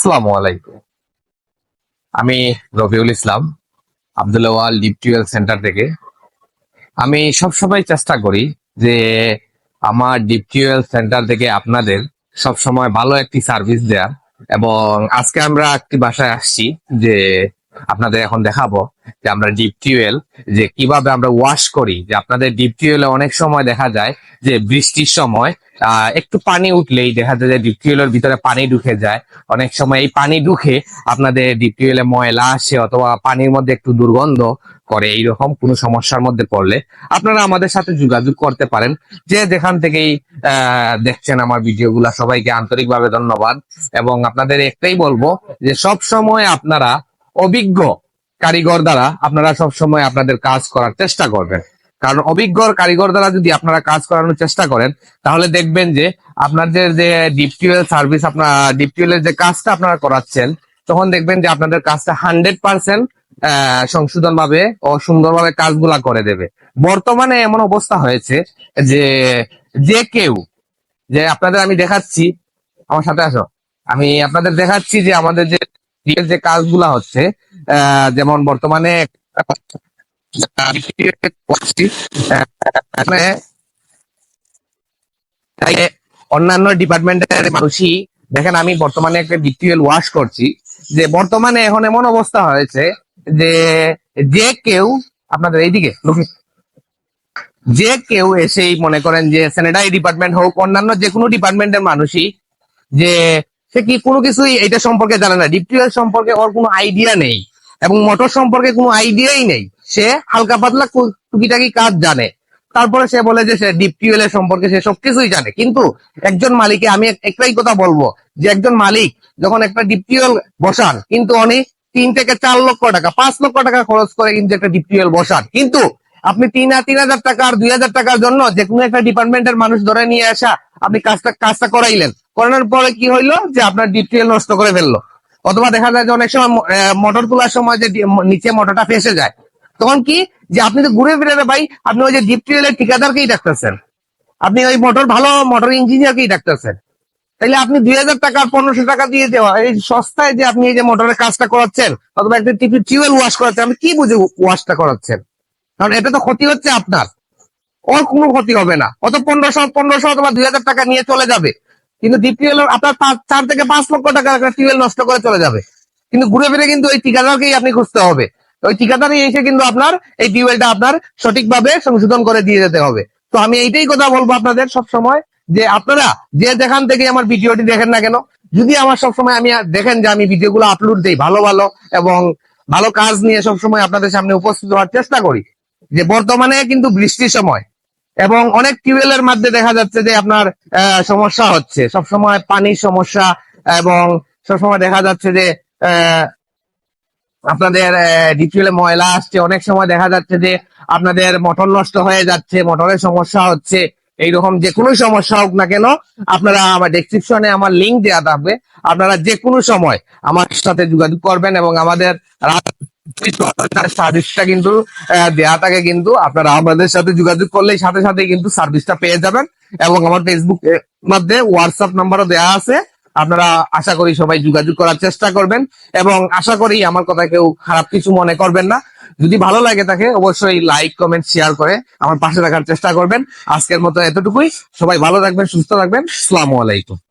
আসসালামু আলাইকুম। আমি Rabiul Islam Abdullawal deep tubewell centre থেকে। আমি সবসময় চেষ্টা করি যে আমার ডিপ টিউয়েল সেন্টার থেকে আপনাদের সবসময় ভালো একটি সার্ভিস দেওয়ার এবং আজকে আমরা একটি বাসায় আসছি যে আপনাদের এখন দেখাবো যে আমরা ডিপ টিউয়েল যে কীভাবে আমরা ওয়াশ করি, যে আপনাদের ডিপ টিউয়েলে অনেক সময় দেখা যায় যে বৃষ্টির সময় একটু পানি উঠলেই দেখা যায় যে ডিপ টিউবেলের ভিতরে পানি ঢুকে যায়। অনেক সময় এই পানি ঢুকে আপনাদের ডিপ টিউবেলে ময়লা আসে অথবা পানির মধ্যে একটু দুর্গন্ধ করে, এইরকম কোনো সমস্যার মধ্যে পড়লে আপনারা আমাদের সাথে যোগাযোগ করতে পারেন। যে যেখান থেকেই দেখছেন আমার ভিডিওগুলা, সবাইকে আন্তরিকভাবে ধন্যবাদ। এবং আপনাদের একটাই বলব যে সব সময় আপনারা অভিজ্ঞ কারিগর দ্বারা আপনারা সব সময় আপনাদের কাজ করার চেষ্টা করবেন। কারণ অভিজ্ঞ কারিগর দ্বারা যদি আপনারা কাজ করানোর চেষ্টা করেন, তাহলে দেখবেন যে আপনাদের যে ডিপ টিউবেল সার্ভিস আপনার ডিপ টিউবেলের যে কাজটা আপনারা করাচ্ছেন, তখন দেখবেন যে আপনাদের কাজটা হান্ড্রেড পার্সেন্ট সংশোধন ভাবে ও সুন্দরভাবে কাজগুলা করে দেবে। বর্তমানে এমন অবস্থা হয়েছে যে যে কেউ, যে আপনাদের আমি দেখাচ্ছি, আমার সাথে আসো। আমি আপনাদের দেখাচ্ছি যে আমাদের যে যে কাজগুলা হচ্ছে যেমন বর্তমানে তাই অন্যান্য ডিপার্টমেন্টের মানুষই, দেখেন আমি বর্তমানে একটা ডিপটিউএল ওয়াশ করছি, যে বর্তমানে এখন এমন অবস্থা হয়েছে যে যে কেউ, আপনাদের এইদিকে যে কেউ এসেই মনে করেন যে স্যানিটারি ডিপার্টমেন্ট হোক, অন্যান্য যে কোনো ডিপার্টমেন্টের মানুষই যে সে কি কোনো কিছুই এটা সম্পর্কে জানে না। ডিপটিউএল সম্পর্কে ওর কোনো আইডিয়া নেই। এবং মোটর সম্পর্কে কোনো আইডিয়াই নেই। সে হালকা পাতলা টুকিটাকি কাজ জানে। তারপরে সে বলে যে সে ডিপ টিউবেল এর সম্পর্কে সে সবকিছুই জানে। কিন্তু একজন মালিকে আমি একটাই কথা বলব, যে একজন মালিক যখন একটা ডিপ টিউবেল বসান, কিন্তু উনি তিন থেকে চার লক্ষ টাকা, পাঁচ লক্ষ টাকা খরচ করে কিন্তু একটা ডিপ টিউবেল বসান। কিন্তু আপনি তিন তিন হাজার টাকা আর দুই হাজার টাকার জন্য যে কোনো একটা ডিপার্টমেন্টের মানুষ ধরে নিয়ে আসা, আপনি কাজটা কাজটা করাইলেন। করানোর পরে কি হইল যে আপনার ডিপ টিউবেল নষ্ট করে ফেলল। অথবা দেখা যায় যে অনেক সময় মোটর তোলার সময় যে নিচে মোটরটা ফেসে যায়। তখন কি? যে আপনি তো ঘুরে ফিরে ভাই, আপনি ওই যে ডিপ টিউবেলের ঠিকাদারকেই ডাকতেছেন। আপনি ওই মোটর ভালো মোটর ইঞ্জিনিয়ারকেই ডাকতেছেন। তাইলে আপনি দুই হাজার টাকা, পনেরোশো টাকা দিয়ে দেওয়া, এই সস্তায় যে আপনি এই যে মোটরের কাজটা করাচ্ছেন, অথবা একটা টিউবেল ওয়াশ করাচ্ছেন আপনি কি বুঝে ওয়াশটা করাচ্ছেন? কারণ এটা তো ক্ষতি হচ্ছে আপনার। ওর কোনো ক্ষতি হবে না। অত পনেরোশো পনেরোশো অথবা দুই হাজার টাকা নিয়ে চলে যাবে। কিন্তু ডিপ টিউবেল আপনার চার থেকে পাঁচ লক্ষ টাকা একটা টিউবেল নষ্ট করে চলে যাবে। কিন্তু ঘুরে ফিরে কিন্তু ওই ঠিকাদারকেই আপনি খুঁজতে হবে। ওই ঠিকাদারই এসে কিন্তু আপনার এই টিউবওয়েলটা আপনার সঠিকভাবে সংশোধন করে দিয়ে যেতে হবে। তো আমি এইটাই কথা বলব আপনাদের সব সময় যে আপনারা যে যেখান থেকে আমার ভিডিওটি দেখেন না কেন, যদি আমার সব সময় আমি দেখেন যে আমি ভিডিওগুলো আপলোড দিই ভালো ভালো এবং ভালো কাজ নিয়ে সব সময় আপনাদের সামনে উপস্থিত হওয়ার চেষ্টা করি, যে বর্তমানে কিন্তু বৃষ্টির সময় এবং অনেক টিউবওয়েলের মধ্যে দেখা যাচ্ছে যে আপনার সমস্যা হচ্ছে। সব সময় পানির সমস্যা এবং সবসময় দেখা যাচ্ছে যে আপনাদের ডিপিএলে ময়লা আসছে। অনেক সময় দেখা যাচ্ছে যে আপনাদের মোটর নষ্ট হয়ে যাচ্ছে মোটরের সমস্যা হচ্ছে। এইরকম যে কোনো সমস্যা হোক না কেন, আপনারা আমার ডেসক্রিপশনে আমার লিঙ্ক দেওয়া থাকবে। আপনারা যে কোনো সময় আমার সাথে যোগাযোগ করবেন এবং আমাদের সার্ভিসটা কিন্তু দেয়া থাকে কিন্তু আপনারা আমাদের সাথে যোগাযোগ করলেই সাথে সাথে কিন্তু সার্ভিসটা পেয়ে যাবেন। এবং আমার ফেসবুক মধ্যে হোয়াটসঅ্যাপ নাম্বারও দেওয়া আছে। আপনারা আশা করি সবাই যোগাযোগ করার চেষ্টা করবেন। এবং আশা করি আমার কথা কেউ খারাপ কিছু মনে করবেন না। যদি ভালো লাগে থাকে, অবশ্যই লাইক কমেন্ট শেয়ার করে আমার পাশে রাখার চেষ্টা করবেন। আজকের মতো এতটুকুই। সবাই ভালো থাকবেন, সুস্থ থাকবেন। আসসালামু আলাইকুম।